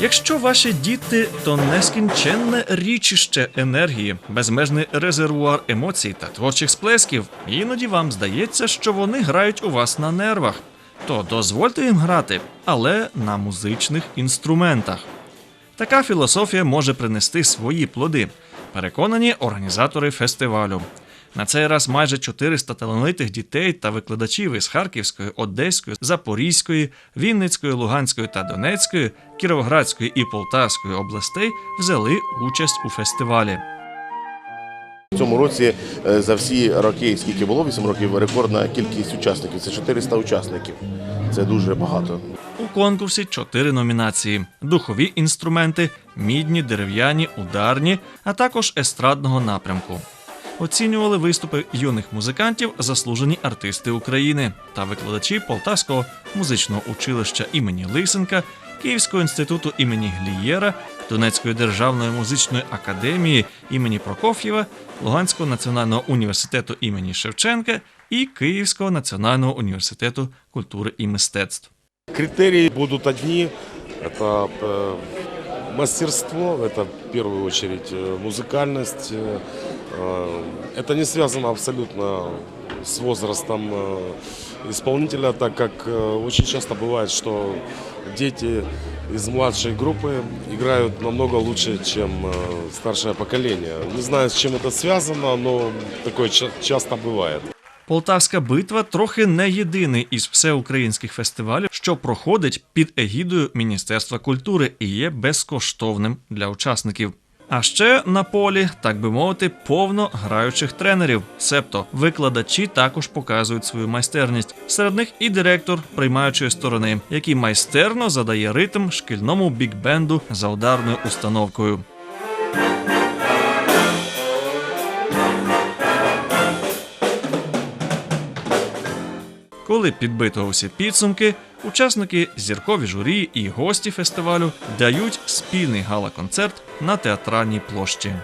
Якщо ваші діти то нескінченне річище енергії, безмежний резервуар емоцій та творчих сплесків, іноді вам здається, що вони грають у вас на нервах, то дозвольте їм грати, але на музичних інструментах. Така філософія може принести свої плоди, переконані організатори фестивалю. На цей раз майже 400 талановитих дітей та викладачів із Харківської, Одеської, Запорізької, Вінницької, Луганської та Донецької, Кіровоградської і Полтавської областей взяли участь у фестивалі. В цьому році е, за всі роки, скільки було 8 років, рекордна кількість учасників це 400 учасників. Це дуже багато. У конкурсі чотири номінації: духові інструменти, мідні, дерев'яні, ударні, а також естрадного напрямку. Оцінювали виступи юних музикантів заслужені артисти України та викладачі Полтавського музичного училища імені Лисенка, Київського інституту імені Глієра, Донецької державної музичної академії імені Прокоф'єва, Луганського національного університету імені Шевченка і Київського національного університету культури і мистецтв. Критерии будут одни. Это э, мастерство, это в первую очередь э, музыкальность. э, э, Это не связано абсолютно с возрастом исполнителя, так как очень часто бывает, что дети из младшей группы играют намного лучше, чем старшее поколение. Не знаю, с чем это связано, но такое ча- часто бывает. Полтавська битва трохи не єдиний із всеукраїнських фестивалів, що проходить під егідою Міністерства культури і є безкоштовним для учасників. А ще на полі, так би мовити, повно граючих тренерів. Себто викладачі також показують свою майстерність. Серед них і директор приймаючої сторони, який майстерно задає ритм шкільному бікбенду за ударною установкою. Коли підбито усі підсумки, учасники зіркові журі і гості фестивалю дають спільний гала-концерт на театральній площі.